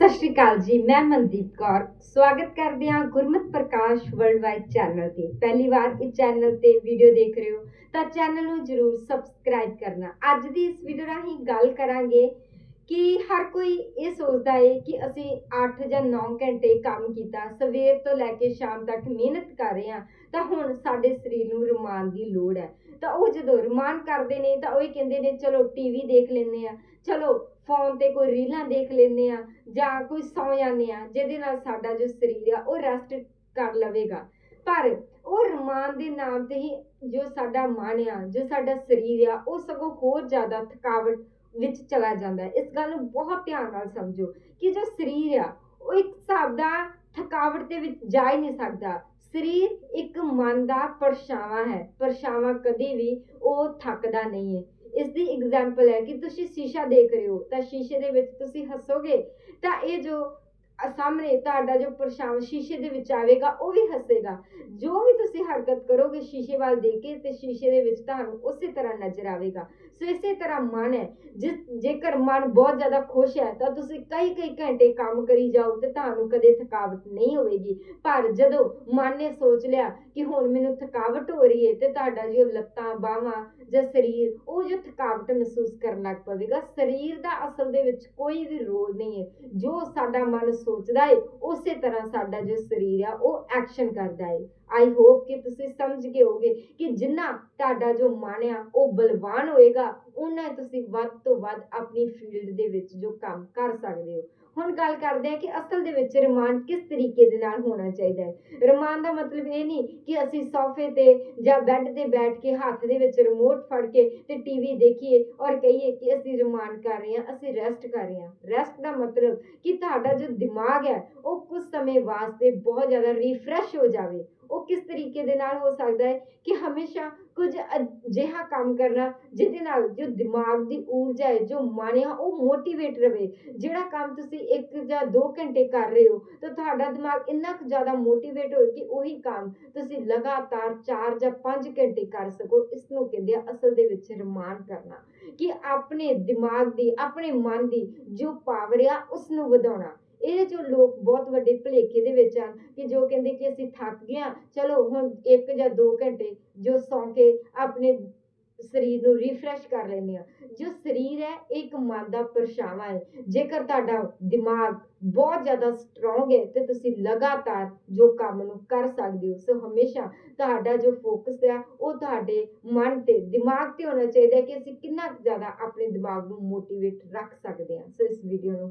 ਸਤਿ ਸ਼੍ਰੀ ਅਕਾਲ ਜੀ, ਮੈਂ ਮਨਦੀਪ ਕੌਰ। ਸਵਾਗਤ ਕਰਦੇ ਹਾਂ Gurmat Prakash world wide channel ਤੇ। ਪਹਿਲੀ ਵਾਰ ਇਸ ਚੈਨਲ ਤੇ ਵੀਡੀਓ ਦੇਖ ਰਹੇ ਹੋ, ਤਾਂ ਚੈਨਲ ਨੂੰ ਜਰੂਰ ਸਬਸਕ੍ਰਾਈਬ ਕਰਨਾ। ਅੱਜ ਦੀ ਇਸ ਵੀਡੀਓ ਰਾਹੀਂ ਗੱਲ ਕਰਾਂਗੇ ਕਿ ਹਰ ਕੋਈ ਇਹ ਸੋਚਦਾ ਹੈ ਕਿ ਅਸੀਂ 8 ਜਾਂ 9 ਘੰਟੇ ਕੰਮ ਕੀਤਾ, ਸਵੇਰ ਤੋਂ ਲੈ ਕੇ ਸ਼ਾਮ ਤੱਕ ਮਿਹਨਤ ਕਰ ਰਹੇ ਹਾਂ, ਤਾਂ ਹੁਣ ਸਾਡੇ ਸਰੀਰ ਨੂੰ ਰਮਾਨ ਦੀ ਲੋੜ ਹੈ। ਤਾਂ ਉਹ ਜਦੋਂ ਰਮਾਨ ਕਰਦੇ ਨੇ, ਤਾਂ ਉਹ ਇਹ ਕਹਿੰਦੇ ਨੇ, ਚਲੋ ਟੀਵੀ ਦੇਖ ਲੈਂਦੇ ਆ ਚਲੋ ਫੋਨ ਤੇ ਕੋਈ ਰੀਲਾਂ ਦੇਖ ਲੈਂਦੇ ਆ ਜਾਂ ਕੋਈ ਸੌ ਜਾਂਦੇ ਆ ਜਿਹਦੇ ਨਾਲ ਸਾਡਾ ਜੋ ਸਰੀਰ ਆ ਉਹ ਰੈਸਟ ਕਰ ਲਵੇਗਾ। ਪਰ ਉਹ ਰਮਾਨ ਦੇ ਨਾਮ ਤੇ ਹੀ ਜੋ ਸਾਡਾ ਮਨ ਆ, ਜੋ ਸਾਡਾ ਸਰੀਰ ਆ, ਉਹ ਸਗੋਂ ਹੋਰ ਜ਼ਿਆਦਾ ਥਕਾਵਟ ਵਿੱਚ ਚਲਾ ਜਾਂਦਾ ਹੈ। ਇਸ ਗੱਲ ਨੂੰ ਬਹੁਤ ਧਿਆਨ ਨਾਲ ਸਮਝੋ ਕਿ ਜੋ ਸਰੀਰ ਆ, ਉਹ ਇੱਕ ਹਿਸਾਬ ਦਾ ਥਕਾਵਟ ਦੇ ਵਿੱਚ ਜਾ ਹੀ ਨਹੀਂ ਸਕਦਾ। ਸਰੀਰ ਇੱਕ ਮਨ ਦਾ ਪਰਛਾਵਾਂ ਹੈ, ਪਰਛਾਵਾਂ ਕਦੇ ਵੀ ਉਹ ਥੱਕਦਾ ਨਹੀਂ ਹੈ। ਇਸ ਦੀ ਐਗਜ਼ਾਮਪਲ ਹੈ ਕਿ ਤੁਸੀਂ ਸ਼ੀਸ਼ਾ ਦੇਖ ਰਹੇ ਹੋ ਤਾਂ ਸ਼ੀਸ਼ੇ ਦੇ ਵਿੱਚ ਤੁਸੀਂ ਹੱਸੋਗੇ ਤਾਂ ਇਹ ਜੋ ਸਾਹਮਣੇ ਤੁਹਾਡਾ ਜੋ ਪਰਛਾਵਾਂ ਸ਼ੀਸ਼ੇ ਦੇ ਵਿੱਚ ਆਵੇਗਾ, ਉਹ ਵੀ ਹੱਸੇਗਾ। ਜੋ ਵੀ ਤੁਸੀਂ ਹਰਕਤ ਕਰੋਗੇ ਸ਼ੀਸ਼ੇ ਵੱਲ ਦੇਖ ਕੇ ਤੇ ਸ਼ੀਸ਼ੇ ਦੇ ਵਿੱਚ ਤੁਹਾਨੂੰ ਉਸੇ ਤਰ੍ਹਾਂ ਨਜ਼ਰ ਆਵੇਗਾ। ਸੋ ਇਸੇ ਤਰ੍ਹਾਂ ਮਨ ਹੈ। ਜਿਸ ਜੇਕਰ ਮਨ ਬਹੁਤ ਜ਼ਿਆਦਾ ਖੁਸ਼ ਹੈ, ਤਾਂ ਤੁਸੀਂ ਕਈ ਕਈ ਘੰਟੇ ਕੰਮ ਕਰੀ ਜਾਓ ਤੇ ਤੁਹਾਨੂੰ ਕਦੇ ਥਕਾਵਟ ਨਹੀਂ ਹੋਵੇਗੀ। ਪਰ ਜਦੋਂ ਮਨ ਨੇ ਸੋਚ ਲਿਆ ਕਿ ਹੁਣ ਮੈਨੂੰ ਥਕਾਵਟ ਹੋ ਰਹੀ ਹੈ ਤੇ ਤੁਹਾਡਾ ਜੋ ਲੱਤਾਂ, ਬਾਹਾਂ ਜਾਂ ਸਰੀਰ, ਉਹ ਜੋ ਥਕਾਵਟ ਮਹਿਸੂਸ ਕਰਨ ਲੱਗ ਪਵੇਗਾ, ਸਰੀਰ ਦਾ ਅਸਲ ਦੇ ਵਿੱਚ ਕੋਈ ਵੀ ਰੋਲ ਨਹੀਂ ਹੈ। ਜੋ ਸਾਡਾ ਮਨ ਸੋਚਦਾ ਹੈ ਉਸੇ ਤਰ੍ਹਾਂ ਸਾਡਾ ਜੋ ਸਰੀਰ ਆ, ਉਹ ਐਕਸ਼ਨ ਕਰਦਾ ਹੈ ਆਈ ਹੋਪ ਕਿ ਤੁਸੀਂ ਸਮਝ ਗਏ ਹੋਗੇ ਕਿ ਜਿੰਨਾ ਤੁਹਾਡਾ ਜੋ ਮਨ ਆ, ਉਹ ਬਲਵਾਨ ਹੋਏਗਾ ਉਹਨਾਂ ਤੁਸੀਂ ਵੱਧ ਤੋਂ ਵੱਧ ਆਪਣੀ ਫੀਲਡ ਦੇ ਵਿੱਚ ਜੋ ਕੰਮ ਕਰ ਸਕਦੇ ਹੋ। ਹੁਣ ਗੱਲ ਕਰਦੇ ਹਾਂ ਕਿ ਅਸਲ ਦੇ ਵਿੱਚ ਰਿਮਾਂਡ ਕਿਸ ਤਰੀਕੇ ਦੇ ਨਾਲ ਹੋਣਾ ਚਾਹੀਦਾ ਹੈ। ਰਿਮਾਂਡ ਦਾ ਮਤਲਬ ਇਹ ਨਹੀਂ ਕਿ ਅਸੀਂ ਸੋਫੇ ਤੇ ਜਾਂ ਬੈੱਡ ਤੇ ਬੈਠ ਕੇ ਹੱਥ ਦੇ ਵਿੱਚ ਰਿਮੋਟ ਫੜ ਕੇ ਤੇ ਟੀਵੀ ਦੇਖੀਏ ਔਰ ਕਹੀਏ ਕਿ ਅਸੀਂ ਰਿਮਾਂਡ ਕਰ ਰਹੇ ਹਾਂ, ਅਸੀਂ ਰੈਸਟ ਕਰ ਰਹੇ ਹਾਂ। ਰੈਸਟ ਦਾ ਮਤਲਬ ਕਿ ਤੁਹਾਡਾ ਜੋ ਦਿਮਾਗ ਹੈ, ਉਹ ਕੁਝ ਸਮੇਂ ਵਾਸਤੇ ਬਹੁਤ ਜ਼ਿਆਦਾ ਰੀਫਰੈਸ਼ ਹੋ ਜਾਵੇ। ਉਹ ਕਿਸ ਤਰੀਕੇ ਦੇ ਨਾਲ ਹੋ ਸਕਦਾ ਹੈ ਕਿ ਹਮੇਸ਼ਾ ਕੁਝ ਅਜਿਹਾ ਕੰਮ ਕਰਨਾ ਜਿਹਦੇ ਨਾਲ ਜੋ ਦਿਮਾਗ ਦੀ ਊਰਜਾ ਹੈ, ਜੋ ਮਨ ਆ ਉਹ ਮੋਟੀਵੇਟ ਰਵੇ। ਜਿਹੜਾ ਕੰਮ ਤੁਸੀਂ 1 ਜਾਂ 2 ਘੰਟੇ ਕਰ ਰਹੇ ਹੋ, ਤਾਂ ਤੁਹਾਡਾ ਦਿਮਾਗ ਇੰਨਾ ਕੁ ਜ਼ਿਆਦਾ ਮੋਟੀਵੇਟ ਹੋਏ ਕਿ ਉਹੀ ਕੰਮ ਤੁਸੀਂ ਲਗਾਤਾਰ 4 ਜਾਂ 5 ਘੰਟੇ ਕਰ ਸਕੋ। ਇਸ ਨੂੰ ਕਹਿੰਦੇ ਆ ਅਸਲ ਦੇ ਵਿੱਚ ਰਮਾਨ ਕਰਨਾ। ਕਿ ਆਪਣੇ ਦਿਮਾਗ ਦੀ, ਆਪਣੇ ਮਨ ਦੀ ਜੋ ਪਾਵਰ ਆ ਉਸ ਨੂੰ ਵਧਾਉਣਾ। ਇਹ ਜੋ ਲੋਕ ਬਹੁਤ ਵੱਡੇ ਭੁਲੇਖੇ ਦੇ ਵਿੱਚ ਹਨ ਕਿ ਜੋ ਕਹਿੰਦੇ ਕਿ ਅਸੀਂ ਥੱਕ ਗਏ ਹਾਂ, ਚਲੋ ਹੁਣ 1 ਜਾਂ 2 ਘੰਟੇ ਜੋ ਸੌਂ ਕੇ ਆਪਣੇ ਸਰੀਰ ਨੂੰ ਰੀਫਰੈਸ਼ ਕਰ ਲੈਂਦੇ ਆ ਜੋ ਸਰੀਰ ਹੈ, ਇਹ ਇੱਕ ਮਨ ਦਾ ਪਰਛਾਵਾਂ ਹੈ। ਜੇਕਰ ਤੁਹਾਡਾ ਦਿਮਾਗ ਬਹੁਤ ਜ਼ਿਆਦਾ ਸਟਰੋਂਗ ਹੈ, ਤੇ ਤੁਸੀਂ ਲਗਾਤਾਰ ਜੋ ਕੰਮ ਨੂੰ ਕਰ ਸਕਦੇ ਹੋ, ਸੋ ਹਮੇਸ਼ਾ ਤੁਹਾਡਾ ਜੋ ਫੋਕਸ ਹੈ, ਉਹ ਤੁਹਾਡੇ ਮਨ ਤੇ, ਦਿਮਾਗ ਤੇ ਹੋਣਾ ਚਾਹੀਦਾ ਕਿ ਅਸੀਂ ਕਿੰਨਾ ਕੁ ਜ਼ਿਆਦਾ ਆਪਣੇ ਦਿਮਾਗ ਨੂੰ ਮੋਟੀਵੇਟ ਰੱਖ ਸਕਦੇ ਹਾਂ। ਸੋ ਇਸ ਵੀਡੀਓ ਨੂੰ